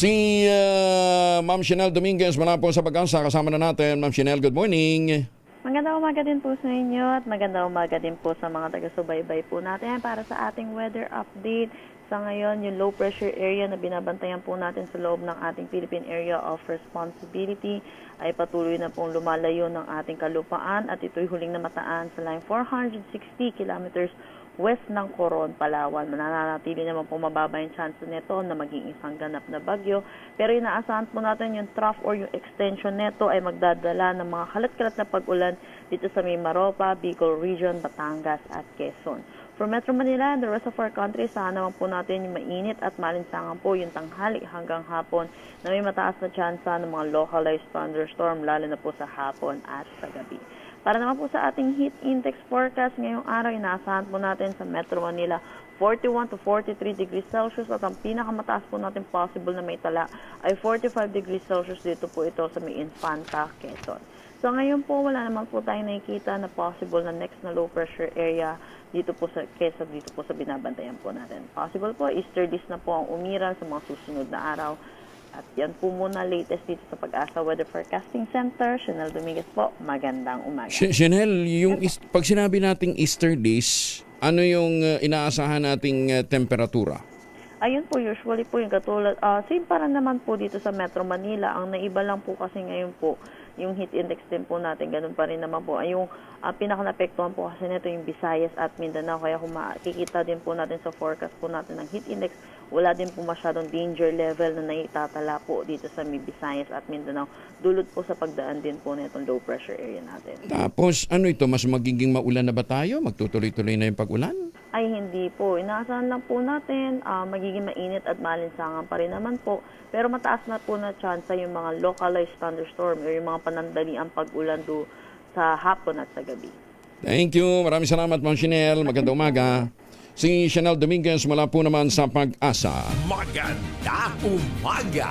Si uh, Ma'am Chanel Dominguez mula po sa Pag-asa. Kasama na natin. Ma'am Chanel, good morning. Magandang umaga din po sa inyo at magandang umaga din po sa mga taga-subaybay po natin para sa ating weather update. Sa ngayon, yung low pressure area na binabantayan po natin sa loob ng ating Philippine Area of Responsibility ay patuloy na pong lumalayo ng ating kalupaan at ito'y huling namataan sa line 460 kilometers west ng Coron, Palawan. Mananatili naman po mababa yung chance nito na maging isang ganap na bagyo. Pero inaasahan po natin yung trough or yung extension nito ay magdadala ng mga kalat-kalat na pag-ulan dito sa Mimaropa, Bicol Region, Batangas at Quezon. For Metro Manila and the rest of our country, saan naman po natin yung mainit at malinsangan po yung tanghali hanggang hapon na may mataas na tsansa ng mga localized thunderstorm lalo na po sa hapon at sa gabi. Para naman po sa ating heat index forecast ngayong araw, inaasahan po natin sa Metro Manila 41 to 43 degrees Celsius at ang pinakamataas po natin possible na may tala ay 45 degrees Celsius dito po ito sa may Infanta, Quezon. So ngayon po wala naman po tayong nakikita na possible na next na low pressure area dito po sa Quezon, dito po sa binabantayan po natin. Possible po, easterlies na po ang umiran sa mga susunod na araw. At yan po muna latest dito sa Pag-asa Weather Forecasting Center. Chanel Dominguez po, magandang umaga. Chanel, yung is- pag sinabi nating Easter days, ano yung uh, inaasahan nating uh, temperatura? Ayun po, usually po yung katulad, ah same para naman po dito sa Metro Manila. Ang naiba lang po kasi ngayon po, yung heat index din po natin, ganun pa rin naman po. Ay, yung uh, pinaka-napektuhan po kasi nito yung Visayas at Mindanao. Kaya kung makikita din po natin sa forecast po natin ng heat index, wala din po masyadong danger level na naitatala po dito sa Visayas at Mindanao. Dulot po sa pagdaan din po na low pressure area natin. Tapos ano ito, mas magiging maulan na ba tayo? Magtutuloy-tuloy na yung pag-ulan? Ay hindi po. Inaasahan lang po natin, ah, magiging mainit at malinsangan pa rin naman po. Pero mataas na po na chance yung mga localized thunderstorm or yung mga panandaliang pag-ulan do sa hapon at sa gabi. Thank you. Maraming salamat, Ma'am Chanel. Magandang umaga. Si Chanel Dominguez mula po naman sa Pag-asa. Maganda umaga